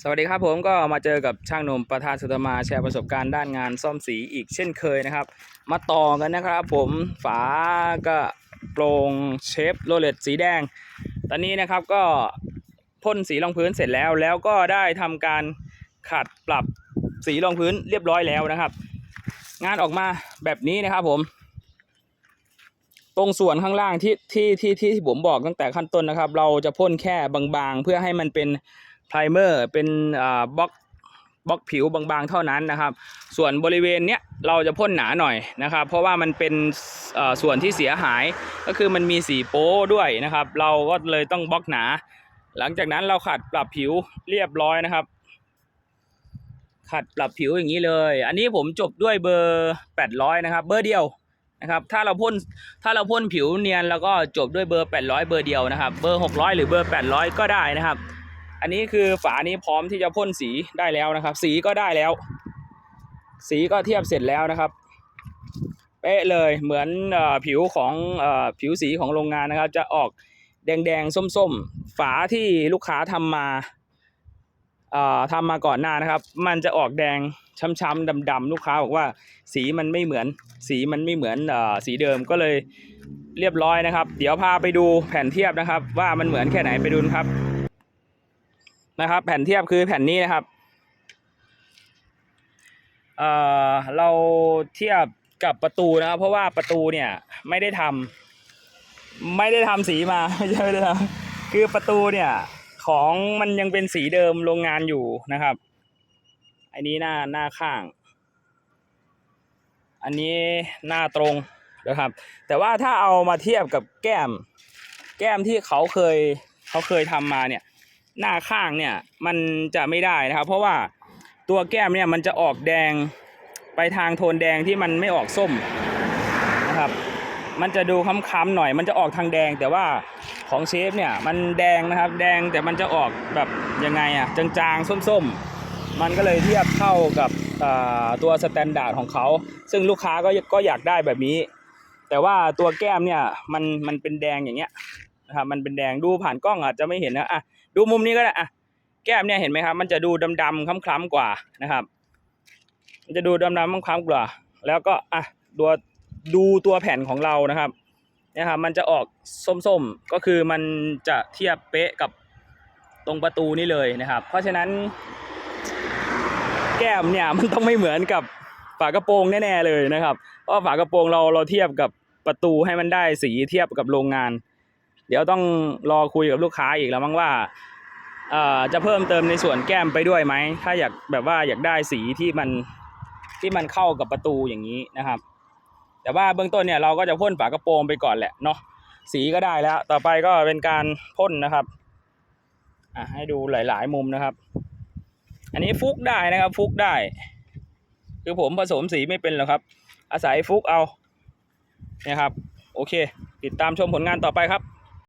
สวัสดีครับผมก็มาเจอกับช่างหนุ่มประธานสุตมาแชร์ประสบการณ์ด้านงานซ่อมสีอีกเช่นเคยนะครับ มาต่อกันนะครับผมฝาก็โปรงเชฟโรเลตสีแดง ตอนนี้นะครับก็พ่นสีรองพื้นเสร็จแล้ว แล้วก็ได้ทำการขัดปรับสีรองพื้นเรียบร้อยแล้วนะครับ งานออกมาแบบนี้นะครับผม ตรงส่วนข้างล่างที่ที่ที่ที่ที่ผมบอกตั้งแต่ขั้นต้นนะครับ เราจะพ่นแค่บางๆ เพื่อให้มันเป็น ไพรเมอร์เป็นบล็อกบล็อกผิวบางๆเท่านั้นนะครับ ส่วนบริเวณเนี้ยเราจะพ่นหนาหน่อยนะครับ เพราะว่ามันเป็นส่วนที่เสียหายก็คือมันมีสีโป้ด้วยนะครับ เราก็เลยต้องบล็อกหนา หลังจากนั้นเราขัดปรับผิวเรียบร้อยนะครับ ขัดปรับผิวอย่างนี้เลย อันนี้ผมจบด้วยเบอร์800นะครับ เบอร์เดียวนะครับถ้าเราพ่นถ้าเราพ่นผิวเนียนแล้วก็จบด้วยเบอร์ 800 เบอร์เดียวนะครับ เบอร์ 600 หรือเบอร์ 800 ก็ได้นะครับ อันนี้คือฝานี้พร้อมที่จะพ่นสีได้แล้วนะครับ สีก็ได้แล้ว สีก็เทียบเสร็จแล้วนะครับ เป๊ะเลยเหมือนอผิวของอผิวสีของโรงงานนะครับ จะออกแดงๆส้มๆฝาที่ลูกค้าทำมาทำมาก่อนหน้านะครับ มันจะออกแดงช้ำๆดำๆลูกค้าบอกว่าสีมันไม่เหมือน สีมันไม่เหมือนอสีเดิมก็เลยเรียบร้อยนะครับ เดี๋ยวพาไปดูแผ่นเทียบนะครับ ว่ามันเหมือนแค่ไหนไปดูนะครับ นะครับ แผ่นเทียบคือแผ่นนี้นะครับเอ่อเราเทียบกับประตูนะครับ เพราะว่าประตูเนี่ยไม่ได้ทำไม่ได้ทำสีมาไม่ใช่ไม่ได้ทำคือประตูเนี่ยของมันยังเป็นสีเดิมโรงงานอยู่นะครับ อันนี้หน้าหน้าข้าง อันนี้หน้าตรงนะครับ แต่ว่าถ้าเอามาเทียบกับแก้ม แก้มที่เขาเคยเขาเคยทำมาเนี่ย หน้าข้างเนี่ยมันจะไม่ได้นะครับ เพราะว่าตัวแก้มเนี่ยมันจะออกแดงไปทางโทนแดงที่มันไม่ออกส้มนะครับ มันจะดูค้ำๆหน่อย มันจะออกทางแดงแต่ว่าของเชฟเนี่ยมันแดงนะครับ แดงแต่มันจะออกแบบยังไงอะจางๆส้มๆ มันก็เลยเทียบเข้ากับตัวสแตนดาร์ดของเขา ซึ่งลูกค้าก็ก็อยากได้แบบนี้ แต่ว่าตัวแก้มเนี่ยมันมันเป็นแดงอย่างเงี้ย นะครับมันเป็นแดงดูผ่านกล้องอาจจะไม่เห็นนะอะดูมุมนี้ก็ได้อะแก้มเนี่ยเห็นไหมครับ มันจะดูดำๆคล้ำๆกว่านะครับ มันจะดูดำๆคล้ำๆกว่า แล้วก็อะตัวดูตัวแผ่นของเรานะครับเนี่ยครับมันจะออกส้มๆก็คือมันจะเทียบเป๊ะกับตรงประตูนี่เลยนะครับ เพราะฉะนั้น แก้มเนี่ยมันต้องไม่เหมือนกับฝากระโปรงแน่ๆเลยนะครับ เพราะฝากระโปรงเราเราเทียบกับประตูให้มันได้สีเทียบกับโรงงาน ดี๋ยวต้องรอคุยกับลูกค้าอีกแล้วมั้งว่าเอ่อจะเพิ่มเติมในส่วนแก้มไปด้วยไหม ถ้าอยากแบบว่าอยากได้สีที่มันที่มันเข้ากับประตูอย่างนี้นะครับ แต่ว่าเบื้องต้นเนี่ยเราก็จะพ่นฝากระโปรงไปก่อนแหละเนาะสีก็ได้แล้ว ต่อไปก็เป็นการพ่นนะครับอะให้ดูหลาย ๆ มุมนะครับ อันนี้ฟุกได้นะครับ ฟุกได้ คือผมผสมสีไม่เป็นหรอกครับ อาศัยฟุกเอาเนี่ยครับ โอเค ติดตามชมผลงานต่อไปครับ